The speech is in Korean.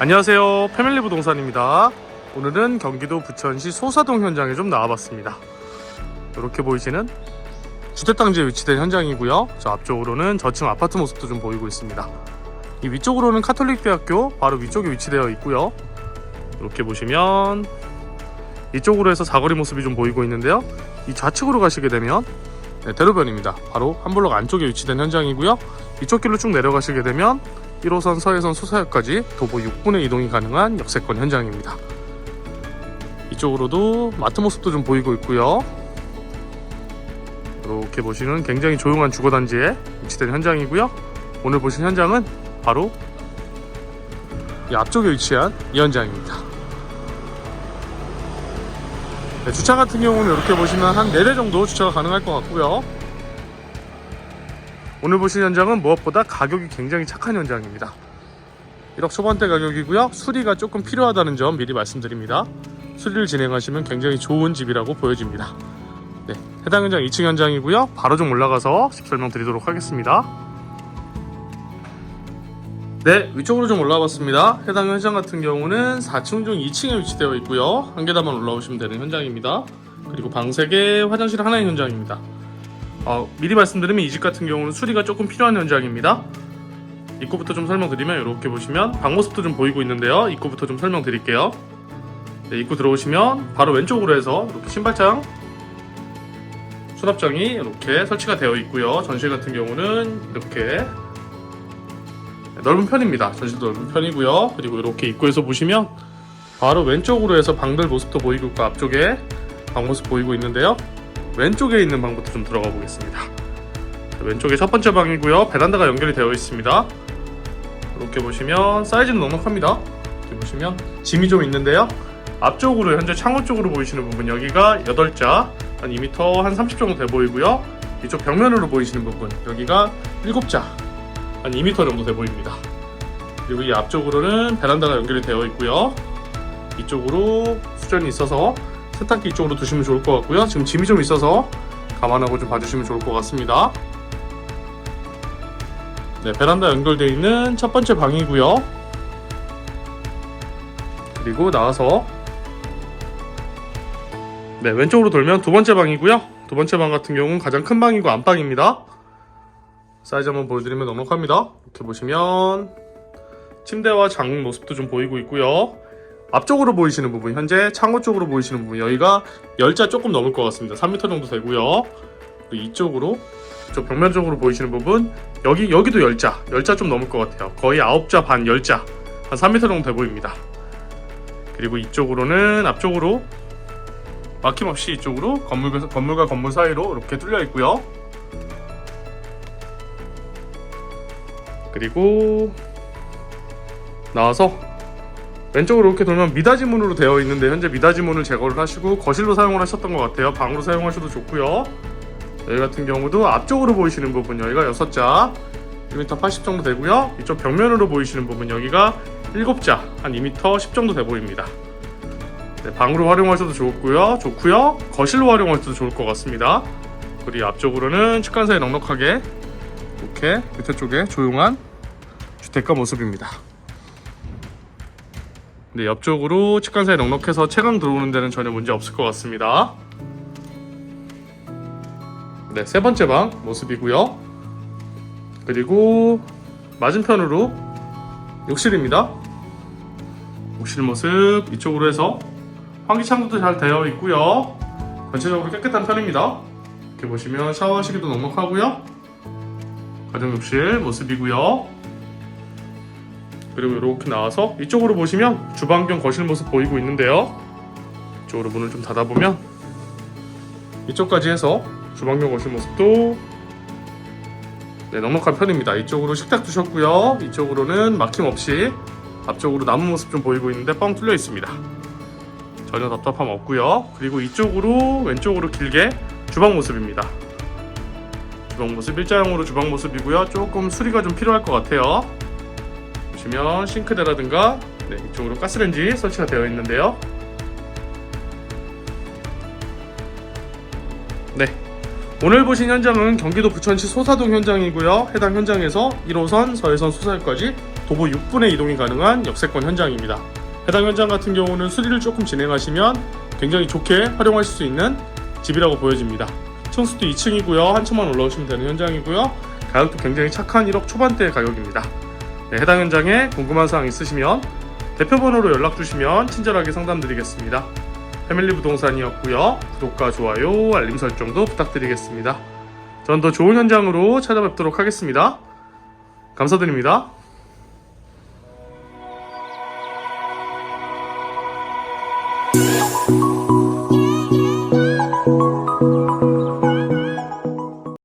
안녕하세요. 패밀리 부동산입니다. 오늘은 경기도 부천시 소사동 현장에 좀 나와봤습니다. 이렇게 보이시는 주택단지에 위치된 현장이고요. 저 앞쪽으로는 저층 아파트 모습도 좀 보이고 있습니다. 이 위쪽으로는 카톨릭대학교 바로 위쪽에 위치되어 있고요. 이렇게 보시면 이쪽으로 해서 사거리 모습이 좀 보이고 있는데요. 이 좌측으로 가시게 되면 네, 대로변입니다. 바로 한 블록 안쪽에 위치된 현장이고요. 이쪽 길로 쭉 내려가시게 되면 1호선 서해선 수서역까지 도보 6분의 이동이 가능한 역세권 현장입니다. 이쪽으로도 마트 모습도 좀 보이고 있고요. 이렇게 보시는 굉장히 조용한 주거단지에 위치된 현장이고요. 오늘 보신 현장은 바로 이 앞쪽에 위치한 이 현장입니다. 네, 주차 같은 경우는 이렇게 보시면 한 4대 정도 주차가 가능할 것 같고요. 오늘 보신 현장은 무엇보다 가격이 굉장히 착한 현장입니다. 1억 초반대 가격이고요. 수리가 조금 필요하다는 점 미리 말씀드립니다. 수리를 진행하시면 굉장히 좋은 집이라고 보여집니다. 네, 해당 현장 2층 현장이고요. 바로 좀 올라가서 설명드리도록 하겠습니다. 네, 위쪽으로 좀 올라와봤습니다. 해당 현장 같은 경우는 4층 중 2층에 위치되어 있고요. 한 계단만 올라오시면 되는 현장입니다. 그리고 방 3개, 화장실 하나의 현장입니다. 어, 미리 말씀드리면 이 집 같은 경우는 수리가 조금 필요한 현장입니다. 입구부터 좀 설명드리면 이렇게 보시면 방 모습도 좀 보이고 있는데요. 입구부터 좀 설명드릴게요. 네, 입구 들어오시면 바로 왼쪽으로 해서 이렇게 신발장 수납장이 이렇게 설치가 되어 있고요. 전실 같은 경우는 이렇게 넓은 편입니다. 전실도 넓은 편이고요. 그리고 이렇게 입구에서 보시면 바로 왼쪽으로 해서 방들 모습도 보이고 있고 앞쪽에 방 모습 보이고 있는데요. 왼쪽에 있는 방부터 좀 들어가 보겠습니다. 왼쪽에 첫 번째 방이고요. 베란다가 연결이 되어 있습니다. 이렇게 보시면 사이즈는 넉넉합니다. 이렇게 보시면 짐이 좀 있는데요. 앞쪽으로 현재 창호 쪽으로 보이시는 부분 여기가 8자 한 2m 한 30 정도 돼 보이고요. 이쪽 벽면으로 보이시는 부분 여기가 7자 한 2m 정도 돼 보입니다. 그리고 이 앞쪽으로는 베란다가 연결이 되어 있고요. 이쪽으로 수전이 있어서 세탁기 이쪽으로 두시면 좋을 것 같고요. 지금 짐이 좀 있어서 감안하고 좀 봐주시면 좋을 것 같습니다. 네, 베란다 연결되어 있는 첫 번째 방이고요. 그리고 나와서 네, 왼쪽으로 돌면 두 번째 방이고요. 두 번째 방 같은 경우는 가장 큰 방이고 안방입니다. 사이즈 한번 보여드리면 넉넉합니다. 이렇게 보시면 침대와 장 모습도 좀 보이고 있고요. 앞쪽으로 보이시는 부분, 현재 창호 쪽으로 보이시는 부분, 여기가 10자 조금 넘을 것 같습니다. 3m 정도 되고요. 이쪽으로, 저 벽면 쪽으로 보이시는 부분, 여기, 여기도 10자, 10자 좀 넘을 것 같아요. 거의 9자 반 10자, 한 3m 정도 돼 보입니다. 그리고 이쪽으로는 앞쪽으로 막힘없이 이쪽으로 건물, 건물과 건물 사이로 이렇게 뚫려 있고요. 그리고 나와서 왼쪽으로 이렇게 돌면 미닫이 문으로 되어 있는데 현재 미닫이 문을 제거를 하시고 거실로 사용을 하셨던 것 같아요. 방으로 사용하셔도 좋고요. 여기 같은 경우도 앞쪽으로 보이시는 부분 여기가 6자 1m 80 정도 되고요. 이쪽 벽면으로 보이시는 부분 여기가 7자 한 2m 10 정도 돼 보입니다. 네, 방으로 활용하셔도 좋고요. 좋고요. 거실로 활용하셔도 좋을 것 같습니다. 그리고 앞쪽으로는 측간사에 넉넉하게 이렇게 밑에 쪽에 조용한 주택가 모습입니다. 네, 옆쪽으로 측간사에 넉넉해서 채광 들어오는 데는 전혀 문제 없을 것 같습니다. 네, 세 번째 방 모습이고요. 그리고 맞은편으로 욕실입니다. 욕실 모습 이쪽으로 해서 환기창도 잘 되어 있고요. 전체적으로 깨끗한 편입니다. 이렇게 보시면 샤워하시기도 넉넉하고요. 가정 욕실 모습이고요. 그리고 이렇게 나와서 이쪽으로 보시면 주방 겸 거실 모습 보이고 있는데요. 이쪽으로 문을 좀 닫아보면 이쪽까지 해서 주방 겸 거실 모습도 네, 넉넉한 편입니다. 이쪽으로 식탁 두셨고요. 이쪽으로는 막힘없이 앞쪽으로 나무 모습 좀 보이고 있는데 뻥 뚫려 있습니다. 전혀 답답함 없고요. 그리고 이쪽으로 왼쪽으로 길게 주방 모습입니다. 주방 모습 일자형으로 주방 모습이고요. 조금 수리가 좀 필요할 것 같아요. 보시면 싱크대라든가 네, 이쪽으로 가스레인지 설치가 되어 있는데요. 네. 오늘 보신 현장은 경기도 부천시 소사동 현장이고요. 해당 현장에서 1호선 서해선 수사역까지 도보 6분의 이동이 가능한 역세권 현장입니다. 해당 현장 같은 경우는 수리를 조금 진행하시면 굉장히 좋게 활용하실 수 있는 집이라고 보여집니다. 층수도 2층이고요. 한층만 올라오시면 되는 현장이고요. 가격도 굉장히 착한 1억 초반대 가격입니다. 네, 해당 현장에 궁금한 사항 있으시면 대표 번호로 연락 주시면 친절하게 상담드리겠습니다. 패밀리 부동산이었고요. 구독과 좋아요, 알림 설정도 부탁드리겠습니다. 전 더 좋은 현장으로 찾아뵙도록 하겠습니다. 감사드립니다.